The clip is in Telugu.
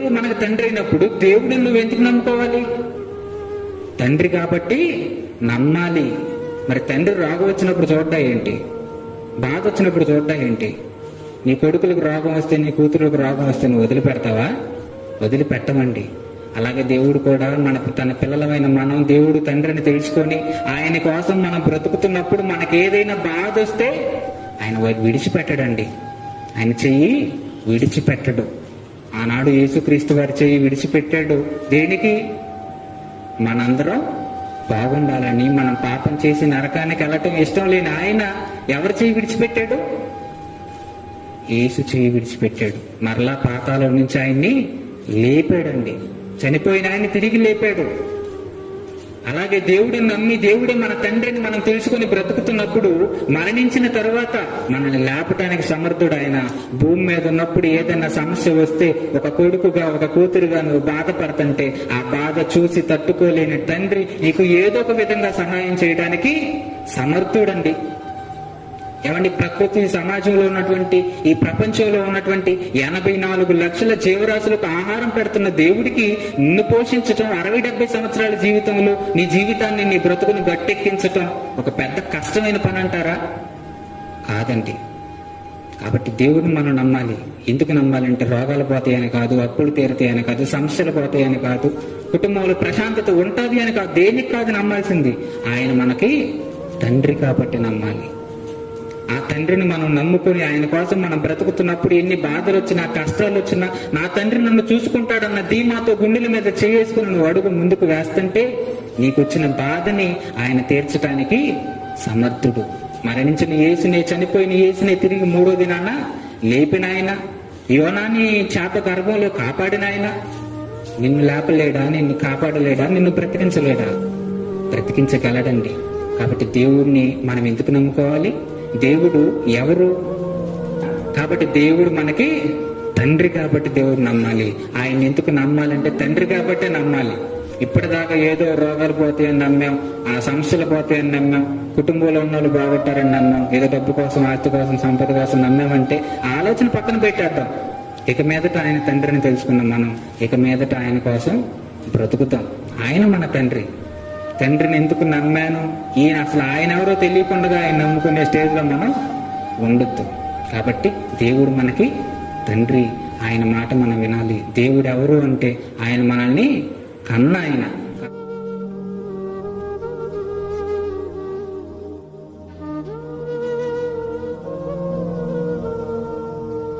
మనకు తండ్రి అయినప్పుడు దేవుడిని నువ్వు ఎందుకు నమ్ముకోవాలి? తండ్రి కాబట్టి నమ్మాలి. మరి తండ్రి రోగం వచ్చినప్పుడు చూడ్డా ఏంటి? బాధ వచ్చినప్పుడు చూడ్డా ఏంటి? నీ కొడుకులకు రోగం వస్తే నీ కూతురులకు రోగం వస్తే నువ్వు వదిలిపెడతావా? వదిలిపెట్టమండి. అలాగే దేవుడు కూడా మన తన పిల్లలమైన మనం దేవుడు తండ్రిని తెలుసుకొని ఆయన కోసం మనం బ్రతుకుతున్నప్పుడు మనకి ఏదైనా బాధ వస్తే ఆయన విడిచిపెట్టడండి. ఆయన చెయ్యి విడిచిపెట్టడు. ఆనాడు యేసుక్రీస్తు వారి చేయి విడిచిపెట్టాడు. దేనికి? మనందరం బాగుండాలని మనం పాపం చేసి నరకానికి వెళ్ళటం ఇష్టం లేని ఆయన ఎవరు చేయి విడిచిపెట్టాడు? యేసు చేయి విడిచిపెట్టాడు. మరలా పాతాల నుంచి ఆయన్ని లేపాడండి. చనిపోయిన ఆయన తిరిగి లేపాడు. అలాగే దేవుడిని నమ్మి దేవుడే మన తండ్రిని మనం తెలుసుకొని బ్రతుకుతున్నప్పుడు మరణించిన తర్వాత మనల్ని లేపటానికి సమర్థుడు ఆయన. భూమి మీద ఉన్నప్పుడు ఏదైనా సమస్య వస్తే ఒక కొడుకుగా ఒక కూతురుగా నువ్వు బాధపడుతుంటే ఆ బాధ చూసి తట్టుకోలేని తండ్రి నీకు ఏదో ఒక విధంగా సహాయం చేయడానికి సమర్థుడండి. ఏమండి ప్రకృతి సమాజంలో ఉన్నటువంటి ఈ ప్రపంచంలో ఉన్నటువంటి ఎనభై నాలుగు లక్షల జీవరాశులకు ఆహారం పెడుతున్న దేవుడికి నిన్ను పోషించటం అరవై డెబ్బై సంవత్సరాల జీవితంలో నీ జీవితాన్ని నీ బ్రతుకుని గట్టెక్కించటం ఒక పెద్ద కష్టమైన పని అంటారా? కాదండి. కాబట్టి దేవుడిని మనం నమ్మాలి. ఎందుకు నమ్మాలంటే రోగాలు పోతాయని కాదు అప్పులు తీరతాయని కాదు సమస్యలు పోతాయని కాదు. కుటుంబంలో ప్రశాంతత ఉంటుంది అని కాదు దేనికి కాదు నమ్మాల్సింది. ఆయన మనకి తండ్రి కాబట్టి నమ్మాలి. ఆ తండ్రిని మనం నమ్ముకొని ఆయన కోసం మనం బ్రతుకుతున్నప్పుడు ఎన్ని బాధలు వచ్చినా కష్టాలు వచ్చినా నా తండ్రి నన్ను చూసుకుంటాడన్న ధీమాతో గుండెల మీద చేసుకుని నువ్వు అడుగు ముందుకు వేస్తుంటే నీకు వచ్చిన బాధని ఆయన తీర్చడానికి సమర్థుడు. మరణించిన ఏసుని చనిపోయిన యేసునే తిరిగి మూడో దినాన లేపిన ఆయన యోనాని చేప గర్భంలో కాపాడిన ఆయన నిన్ను లేపలేడా నిన్ను కాపాడలేడా నిన్ను బ్రతికించలేడా? బ్రతికించగలడండి. కాబట్టి దేవుడిని మనం ఎందుకు నమ్ముకోవాలి? దేవుడు ఎవరు? కాబట్టి దేవుడు మనకి తండ్రి కాబట్టి దేవుడు నమ్మాలి. ఆయన ఎందుకు నమ్మాలంటే తండ్రి కాబట్టే నమ్మాలి. ఇప్పటిదాకా ఏదో రోగాలు పోతాయని నమ్మాం ఆ సమస్యలు పోతాయని నమ్మాం కుటుంబంలో ఉన్న వాళ్ళు బాగుంటారని నమ్మాం ఏదో డబ్బు కోసం ఆస్తి కోసం సంపద కోసం నమ్మామంటే ఆలోచన పక్కన పెట్టేద్దాం. ఇక మీదట ఆయన తండ్రిని తెలుసుకున్నాం మనం. ఇక మీదట ఆయన కోసం బ్రతుకుతాం. ఆయన మన తండ్రి. తండ్రిని ఎందుకు నమ్మాను? ఈయన అసలు ఆయన ఎవరో తెలియకుండా ఆయన నమ్ముకునే స్టేజ్లో మనం ఉండొద్దు. కాబట్టి దేవుడు మనకి తండ్రి ఆయన మాట మనం వినాలి. దేవుడు ఎవరు అంటే ఆయన మనల్ని కన్న ఆయన.